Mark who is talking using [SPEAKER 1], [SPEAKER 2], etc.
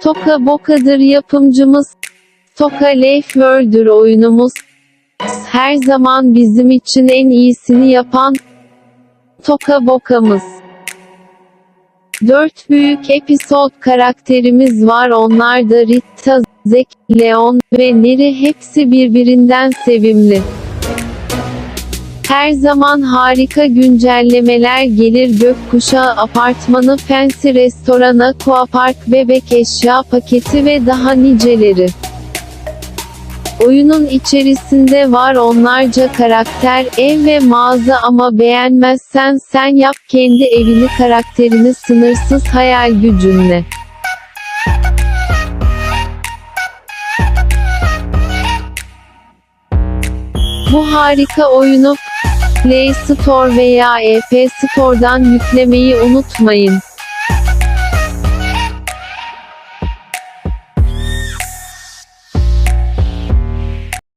[SPEAKER 1] Toka Boka'dır yapımcımız. Toka Life World'ür oyunumuz. Her zaman bizim için en iyisini yapan Toka Boka'mız. Dört büyük episod karakterimiz var onlar da Rita, Zack, Leon ve Neri hepsi birbirinden sevimli. Her zaman harika güncellemeler gelir gökkuşağı apartmanı fancy restoran aquapark bebek eşya paketi ve daha niceleri. Oyunun içerisinde var onlarca karakter, ev ve mağaza ama beğenmezsen sen yap kendi evini karakterini sınırsız hayal gücünle. Bu harika oyunu Play Store veya App Store'dan yüklemeyi unutmayın.